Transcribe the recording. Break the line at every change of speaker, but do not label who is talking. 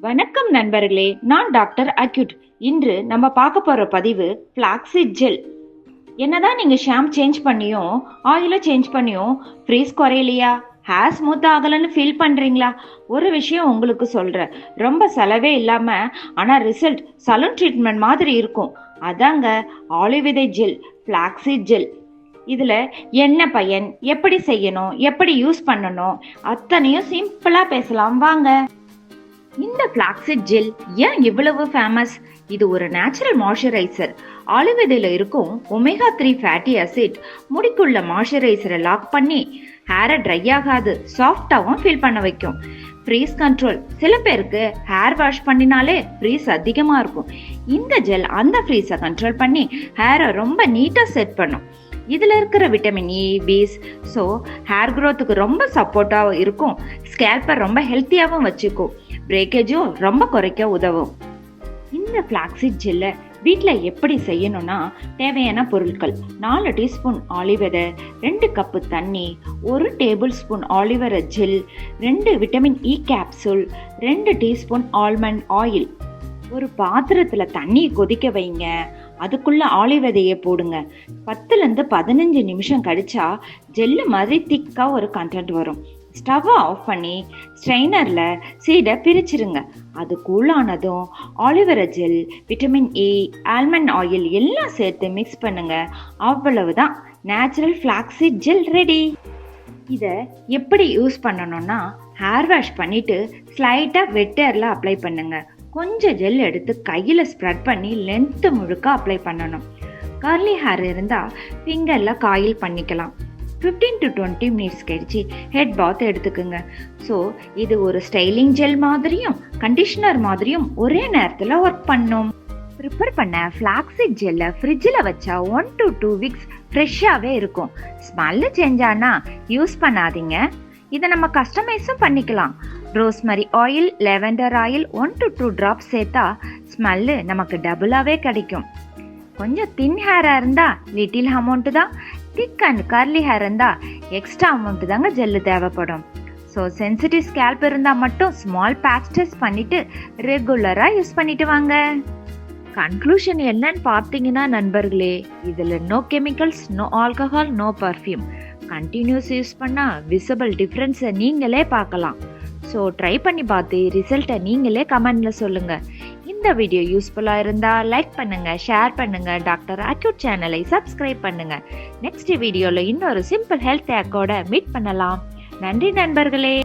வணக்கம் நண்பர்களே நான் டாக்டர் அக்யூட். இன்று நம்ம பார்க்க போற பதிவு பிளாக்ஸிட் ஜெல் என்னதான் நீங்க ஷாம் சேஞ்ச் பண்ணியும் ஆயிலை சேஞ்ச் பண்ணியும் ஃப்ரீஸ் குறையலையா? ஹேர் ஸ்மூத் ஆகலன்னு ஃபீல் பண்ணுறீங்களா ஒரு விஷயம் உங்களுக்கு சொல்கிறேன் ரொம்ப செலவே இல்லாமல் ஆனால் ரிசல்ட் சலூன் ட்ரீட்மெண்ட் மாதிரி இருக்கும். அதாங்க ஆலிவிதை ஜெல் பிளாக்ஸிட் ஜெல் இதில் என்ன பயன் எப்படி செய்யணும் எப்படி யூஸ் பண்ணணும் அத்தனையும் சிம்பிளாக பேசலாம். வாங்க. இந்த பிளாக்ஸிட் ஜெல் ஏன் இவ்வளவு ஃபேமஸ் இது ஒரு நேச்சுரல் மாய்ஸ்சரைசர் ஆலிவெதில் இருக்கும் ஒமேகா த்ரீ ஃபேட்டி அசிட் முடிக்குள்ள மாய்ஸ்சரைசரை லாக் பண்ணி ஹேரை ட்ரை ஆகாது சாஃப்டாகவும் ஃபீல் பண்ண வைக்கும். ஃப்ரீஸ் கண்ட்ரோல் சில பேருக்கு ஹேர் வாஷ் பண்ணினாலே ஃப்ரீஸ் அதிகமாக இருக்கும். இந்த ஜெல் அந்த ஃப்ரீஸை கண்ட்ரோல் பண்ணி ஹேரை ரொம்ப நீட்டாக செட் பண்ணும். இதில் இருக்கிற விட்டமின் இ பீஸ் ஸோ ஹேர் க்ரோத்துக்கு ரொம்ப சப்போர்ட்டாகவும் இருக்கும். ஸ்கேல்பை ரொம்ப ஹெல்த்தியாகவும் வச்சுக்கும். பிரேக்கேஜும் ரொம்ப குறைக்க உதவும். இந்த ஃப்ளாக்ஸிட் ஜெல்லை வீட்டில் எப்படி செய்யணும்னா தேவையான பொருட்கள் நாலு டீஸ்பூன் ஆலிவரை ரெண்டு கப்பு தண்ணி ஒரு டேபிள் ஸ்பூன் ஆலிவரை ஜெல் ரெண்டு விட்டமின் இ கேப்சூல் ரெண்டு டீஸ்பூன் ஆல்மண்ட் ஆயில் ஒரு பாத்திரத்தில் தண்ணி கொதிக்க வைங்க. அதுக்குள்ளே ஆலிவதையை போடுங்க. பத்துலேருந்து பதினஞ்சு நிமிஷம் கழிச்சா ஜெல்லு மாதிரி திக்காக ஒரு கண்டென்ட் வரும். ஸ்டவ்வை ஆஃப் பண்ணி ஸ்ட்ரெயினரில் சீடை பிரிச்சிருங்க. அது கூலானதும் aloe vera gel vitamin A almond oil எல்லாம் சேர்த்து மிக்ஸ் பண்ணுங்க. அவ்வளவுதான். நேச்சுரல் ஃப்ளாக்ஸிட் ஜெல் ரெடி இதை எப்படி யூஸ் பண்ணணும்னா ஹேர் வாஷ் பண்ணிட்டு ஸ்லைட்டாக வெட்டரில் அப்ளை பண்ணுங்க. கொஞ்சம் ஜெல் எடுத்து கையில் ஸ்ப்ரெட் பண்ணி லென்த்து முழுக்க அப்ளை பண்ணணும். கர்லி ஹேர் இருந்தால் ஃபிங்கரில் காயில் பண்ணிக்கலாம். ஃபிஃப்டீன் டு டுவெண்ட்டி மினிட்ஸ் கழிச்சு ஹெட் பாத் எடுத்துக்குங்க. ஸோ இது ஒரு ஸ்டைலிங் ஜெல் மாதிரியும் கண்டிஷனர் மாதிரியும் ஒரே நேரத்தில் ஒர்க் பண்ணும். ப்ரிப்பேர் பண்ண ஃப்ளாக்ஸிட் ஜெல்லை ஃப்ரிட்ஜில் வச்சா ஒன் டு டூ வீக்ஸ் ஃப்ரெஷ்ஷாகவே இருக்கும். ஸ்மெல்லு செஞ்சானா யூஸ் பண்ணாதீங்க. இதை நம்ம கஸ்டமைஸும் பண்ணிக்கலாம். Rosemary oil lavender oil one to two drops சேர்த்தா ஸ்மெல்லு நமக்கு டபுளாகவே கிடைக்கும். கொஞ்சம் தின் ஹேராக இருந்தால் லிட்டில் அமௌண்ட்டு தான். திக் அண்ட் கர்லி ஹேர் இருந்தால் எக்ஸ்ட்ரா அமௌண்ட்டு தாங்க ஜெல்லு தேவைப்படும். ஸோ சென்சிட்டிவ் ஸ்கேல்ப் இருந்தால் மட்டும் ஸ்மால் பேட்ச் டெஸ்ட் பண்ணிவிட்டு ரெகுலராக யூஸ் பண்ணிட்டு வாங்க. கன்க்ளூஷன் என்னன்னு பார்த்தீங்கன்னா நண்பர்களே இதில் no chemicals no alcohol no perfume continuous use பண்ணால் விசிபிள் டிஃப்ரென்ஸை நீங்களே பார்க்கலாம். ஸோ ட்ரை பண்ணி பார்த்து ரிசல்ட்டை நீங்களே கமெண்டில் சொல்லுங்கள் இந்த வீடியோ யூஸ்ஃபுல்லாக இருந்தால் லைக் பண்ணுங்கள் ஷேர் பண்ணுங்கள் டாக்டர் அக்யூட் சேனலை சப்ஸ்கிரைப் பண்ணுங்கள் நெக்ஸ்ட் வீடியோவில் இன்னொரு சிம்பிள் ஹெல்த் ஹேக்கோட மீட் பண்ணலாம். நன்றி நண்பர்களே.